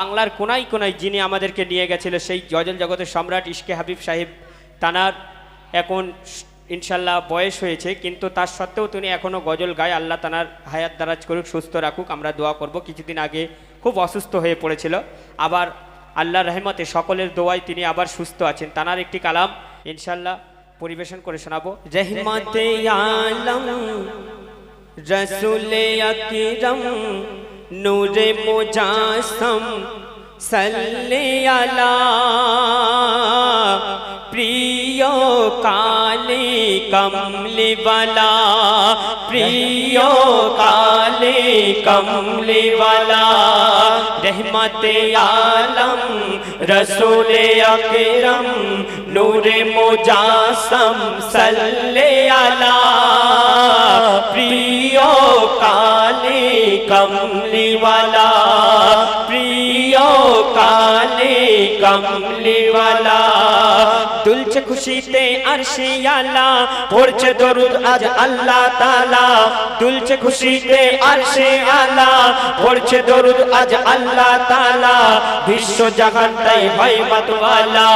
বাংলার কোনায় কোনায় যিনি আমাদেরকে নিয়ে গেছিল সেই গজল জগতের সম্রাট ইশকে হাবিব সাহেব, তানার এখন ইনশাল্লাহ বয়স হয়েছে, কিন্তু তার সত্ত্বেও তিনি এখনও গজল গায়। আল্লাহ তানার হায়াত দারাজ করুক, সুস্থ রাখুক। আমরা দোয়া করব, কিছুদিন আগে খুব অসুস্থ হয়ে পড়েছিল। আবার আল্লাহ রহমতে সকলের দোয়ায় তিনি আবার সুস্থ আছেন। তানার একটি কালাম ইনশাল্লাহ পরিবেশন করে শোনাবো। রহমতে নূরে মোজাসম সাল্লে আলা প্রিয় কালে কমলে বালা প্রিয় কালে কমলে বালা রহমতে আলম রসুল আকরম নূরে মুজাসম সাল্লে আলা প্রিয় কালে কমলিওয়ালা প্রিয় কালে কমলিওয়ালা দুলছে খুশিতে আরশে আলা পড়ছে দরুদ আজ আল্লাহ তাআলা। দুলছে খুশিতে আরশে আলা পড়ছে দরুদ আজ আল্লাহ তাআলা। বিশ্ব জাহানটাই হয় মাতওয়ালা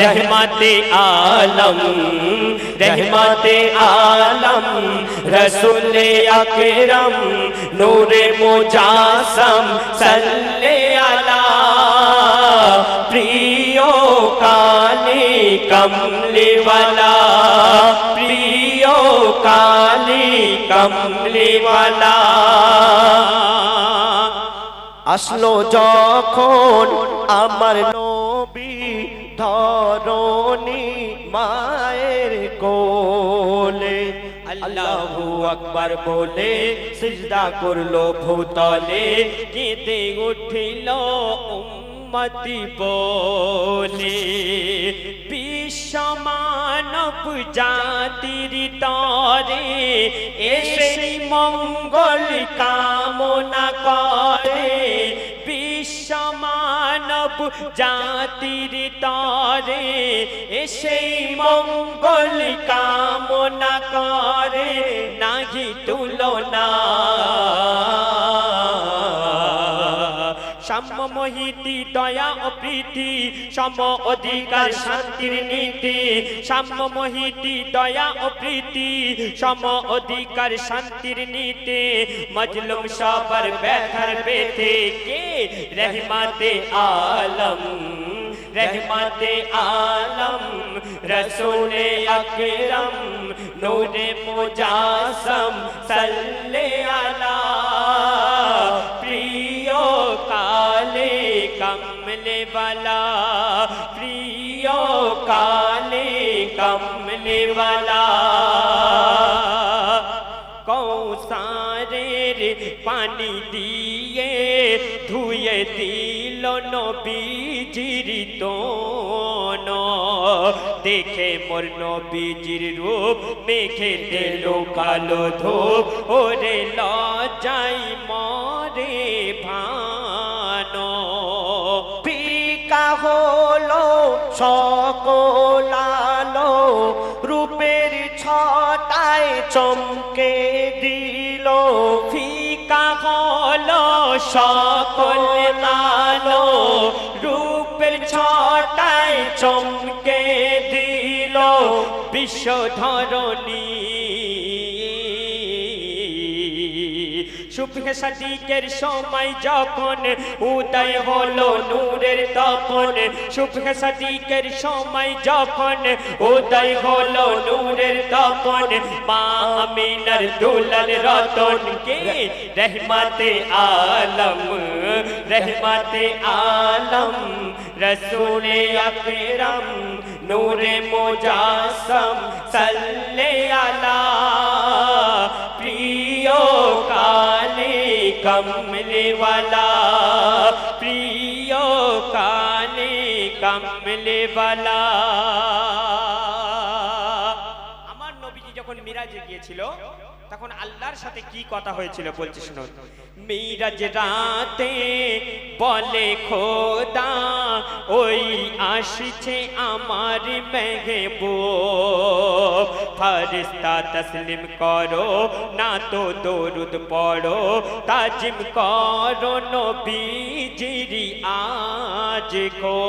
রহমাতে আলম রহমাতে আলম। রসুলে আকরম, নূরে মুজাসম, সাল্লে কমলিওয়ালা প্রিয় কালে কমলিওয়ালা আসলো যখন আমার নবী ধরণী মায়ের কোলে আল্লাহু আকবার বলে সিজদা করল ভূতলে কেঁদে উঠিল উম্মতি বলে বিশ্বমানব জাতির তরে এসে মঙ্গল কামনা করে। বিশ্বমানব জাতির তরে এসে মঙ্গল কামনা করে। নাহি তুলনা সাম্য মহিতি দয়া ও প্রীতি, সম অধিকার, শান্তির নীতি। সাম্য মহিতি দয়া ও প্রীতি, সম অধিকার, শান্তির নীতি। মজলুম সবার ব্যথার পেতে কে? রহমাতে আলম, রহমতে আলম, রসুলে আকরম, নূরে মুজাসম, সাল্লে আলা কমলে বালা প্রিয় কালে কমলে বালা কৌসারের পানি দিয়ে ধুয়ে দিল নবীজির তোন দেখে মোর নবীজির রূপ মেঘে দিল কালো ধূপ ওরে লজাই মরে ভানো ফিকা হলো সকলালো। রূপের ছটায় চমকে দিল। ফিকা হলো সকল আলো রূপের ছটায় চমকে দিল। বিশ্ব সুফে সাদিকের সময় যখন উদয় হলো নূরের তপন সুফে সাদিকের সময় যখন উদয় হলো নূরের তপন, মা আমিনার দুলাল রতন কে? রহমতে আলম রহমতে আলম, রসুলে আকরম, নূরে মুজাসম, সাল্লে আলা কালে কমলে वाला প্রিয় কালে কমলে वाला আমার নবীজি যখন মিরাজে গিয়েছিল তখন আল্লাহর সাথে কি কথা হয়েছিল বলছে শুনুন মিরাজ রাতে বলে খোদা ওই আসছে আমার মেঘবো ফারিস্তা তসলিম করো, না তো দরুদ পড়ো। তাজিম করো নবীজিরি আজ কো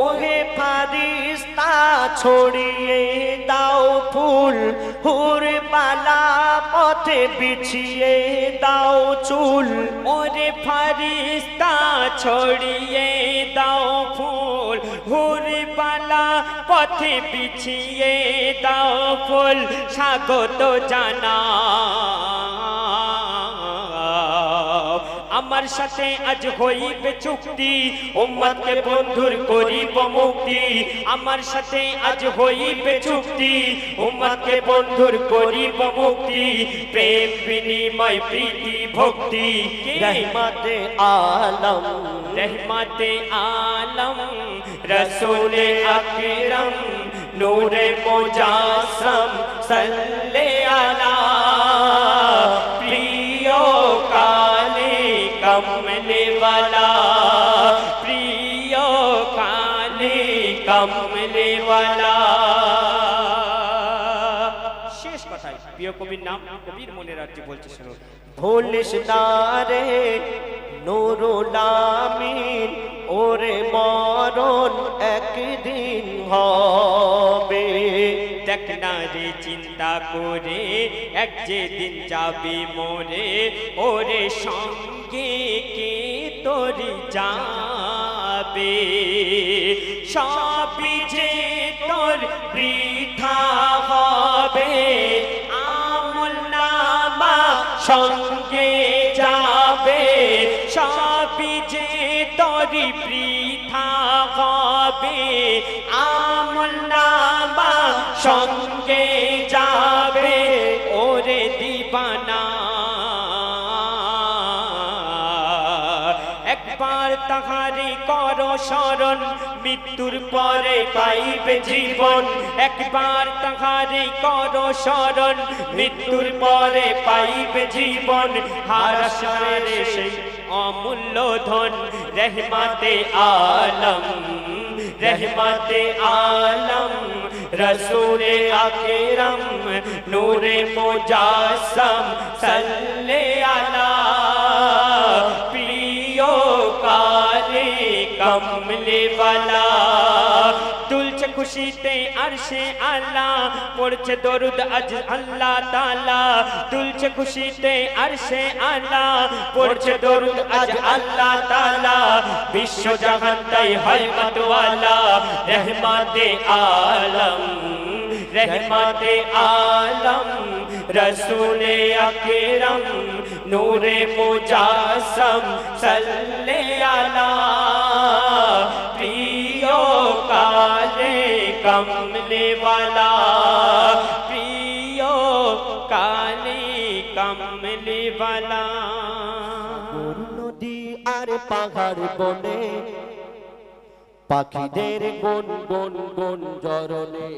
ওহে ফারিস্তা, ছড়িয়ে দাও ফুল। হুর পালা পথে বিছিয়ে দাও চুল। ওরে ফারিস্তা ছড়িয়ে দাও ফুল হুরপালা পথে পিছিয়ে দাও ফুল স্বাগত জানা আমার সাথে আজ হইবে চুক্তি। উম্মতকে বন্ধুর করিব মুক্তি। আমার সাথে আজ হইবে চুক্তি। উম্মতকে বন্ধুর করিব মুক্তি। প্রেম বিনিময় প্রীতি ভক্তি। রহমতে আলম। রহমতে আলম। রসুল আকরম। নূরে মুজাসম। সাল্লে আলা कमले वाला प्रियो काले कमले वाला শেষ কথায় প্রিয় কবির নাম কবির মনে রাখতে বলছে শুনুন ভুলিস না রে নুরুল আমিন ওরে মরণ একদিন হবে দেখ না রে চিন্তা করে এক যেদিন যাবি মোরে ওরে সঙ্গে কে তোরি যাবে? সবই যে তোর বৃথা হবে, আমল নামা সঙ্গে যাবে। সবই যে তোরি বৃথা হবে, আমল নামা সঙ্গে তাহারি কর স্মরণ মৃত্যুর পরে পাইবে জীবন। একবার তাহারি কর স্মরণ মৃত্যুর পরে পাইবে জীবন। হারাসারে সেই অমূল্য ধন, রহমাতে আলম, রহমতে আলম, রসুলে আকিরম, নূরে মুজাসম, সাল্লে আলা कमले वाला। तुलच खुशी ते अरशे आला पुरच दुरुद अज अल्लाह ताला। तुलच खुशी ते अरशे आला पुरच दुरुद अज अल्लाह ताला। विश्व जहान तय हयमत वाला, रहमते आलम रहमते आलम। रसूल अकरम, नूरे मुजासम, सल्ले आला কালে কমলে বালা প্রিয় কালে কমলে বালা নদী আর পাহাড় বনে, পাখিদের গুন গুন গুন জরনে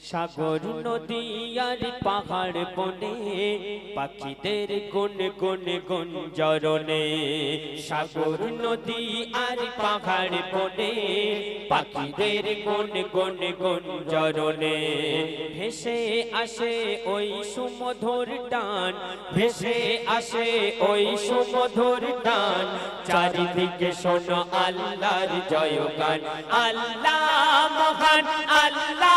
সাগর নদী আর পাহাড় বনে, পাখিদের গুন গুন গুন জরনে। সাগর নদী আর পাহাড় বনে, পাখিদের গুন গুন গুন জরনে। ভেসে আসে ওই সুমধুর টান, ভেসে আসে ওই সুমধুর টান। চারিদিকে শোনো আল্লাহর জয়গান, আল্লাহ মহান, আল্লাহ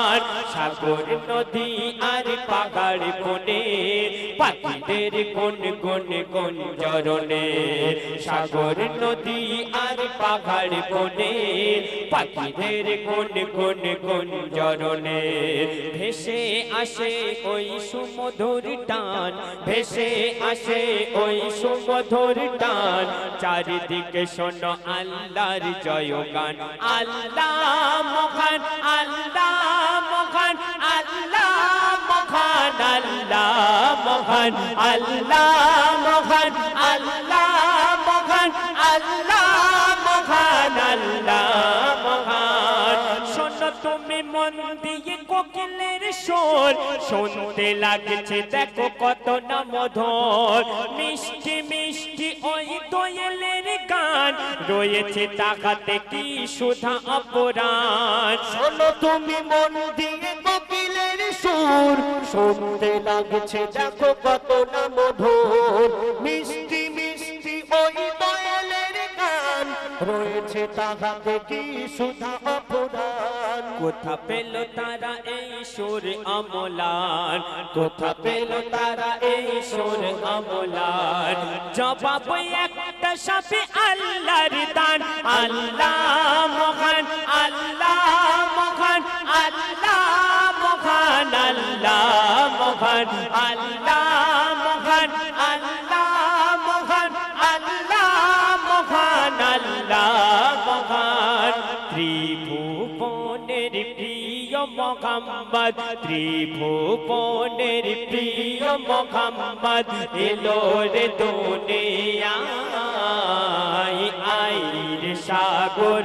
সাগর নদী আর পাহাড় বনে, পাখিদের গুন কোন গুন জরনে সাগর নদী আর পাহাড় বনে, পাখিদের গুন কোন গুন জরনে ভেসে আসে ওই সুমধুর টান, ভেসে আসে ওই সুমধুর টান। চারিদিকে শোনো আল্লাহর জয়গান, আল্লাহ মহান, আল্লাহ মহান আল্লাহ মহান আল্লাহ মহান আল্লাহ মহান। শোনো তুমি মন দিয়ে কোকিলের সুর শুনতে লাগছে, দেখো কত না মধুর মিষ্টি মিষ্টি ওই দোয়েলের গান, রয়েছে তাকাতে কি সুধা অপরাধ শোনো তুমি মন দিয়ে সুর শুনতে লাগছে, দেখো কত না মধুর। মিষ্টি মিষ্টি ওই দয়ালের গান, রয়েছে তাহাতে কি সুধা কোথা পেল তারা এই সুর কোথা পেল তারা এই সুর অমলান জবাব একটা সাপে আল্লাহর দান, আল্লাহ মহান, আল্লাহ মহান আল্লাহ মহান আল্লাহ মহান আল্লাহ মহান। ত্রিভুবনের প্রিয় মোহাম্মদ, ত্রিভুবনের প্রিয় মোহাম্মদ, এলো রে দুনিয়ায়, আইর সাগর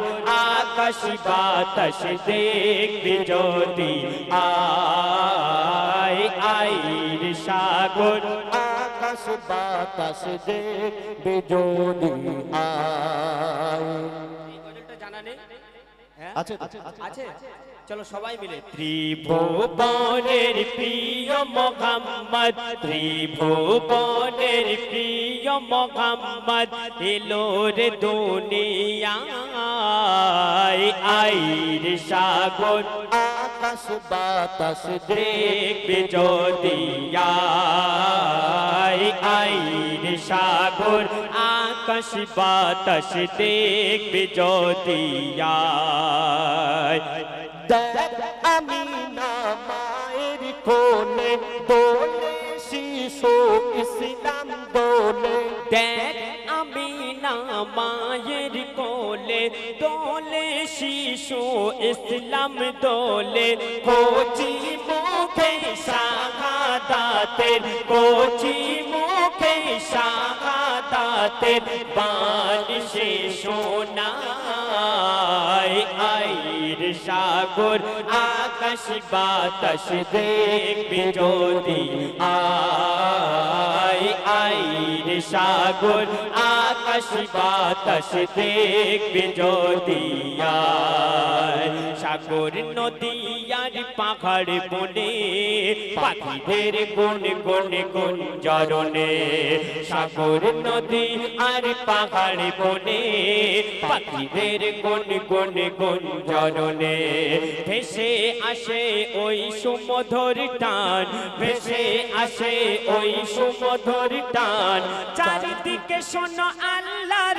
আকাশ বাতাস দেখবে যদি। আয় আইর সাগর। আকাশ বাতাস দেখবে যদি। আয়। জানা নেই? আছে আছে চলো সবাই মিলে। ত্রিভুবনের প্রিয় মোহাম্মদ, ত্রিভুবনের প্রিয় মোহাম্মদ, এলো রে দুনিয়ায় আইর সাগর। আকাশ বাতাস দেখবে যদি আইর সাগর। আকাশ বাতাস দেখবে যদি ইসলাম দোলে দেখ আমি না মায়ের কোলে দোলে শিশু ইসলাম দোলে কোচি মুখে শাহাদাতের কোচি মুখে শাহাদাতের বান সে সোনায় আইর সাগর আকাশ বাতাস দেখবে যদি। আয় আইর সাগর আকাশ বাতাস দেখবে যদি সাগর নদী আর পাহাড় বনে, পাখিদের গুন গুন গুন জরনে সাগর নদী আর পাহাড় বনে, পাখিদের গুন গুন গুন জরনে ভেসে আসে ওই সুমধুর টান, ভেসে আসে ওই সুমধুর টান, চারিদিকে শোনো আল্লাহর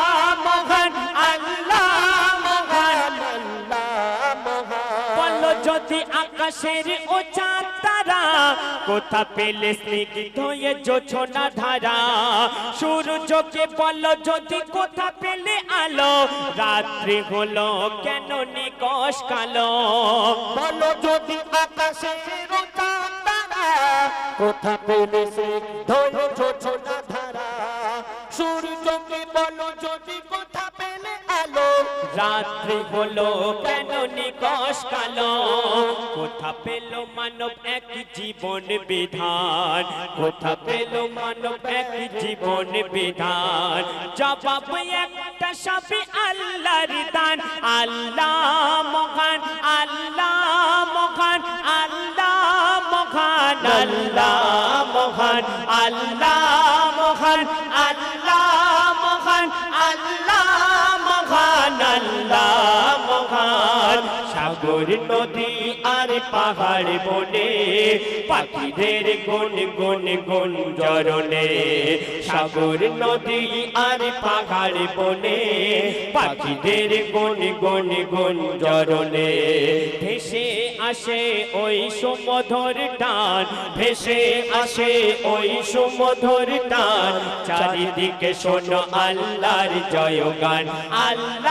আকাশের ও চাঁদ তারা, কোথা পেলে স্নিগ্ধ হয়ে জোছনা ধারা? সূর্যকে বলো যদি কোথা পেলে আলো? রাত্রি হলো কেন নিকশ কালো? বলো যদি আকাশের ও চাঁদ তারা, কোথা পেলে সে ধরে ছোট ধারা সূর্যকে বলো, যদি কোথা পেলে আলো? রাত্রি হলো কেন নিকশ কালো? কোথা পেল মানব এক জীবন বিধান? কোথা পেল মানব এক জীবন বিধান? জবাব একটা সবে আল্লাহর দান। আল্লাহ মহান আল্লাহ মহান আল্লাহ মহান আল্লাহ মহান আল্লাহ মহান আল্লাহ মহান আল্লাহ মহান। সাগর, নদী আর পাহাড় বনে, পাখিদের গুন গুন গুন জরনে সাগর, নদী আর পাহাড় বনে, পাখিদের গুন গুন গুন জরনে ভেসে আসে ওই সুমধুর টান, ভেসে আসে ওই সুমধুর টান। চারিদিকে শোনো আল্লাহর জয়গান, আল্লাহ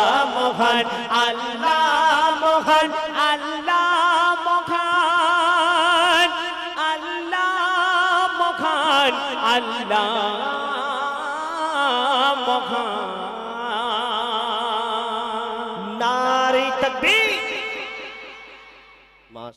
রাব্বি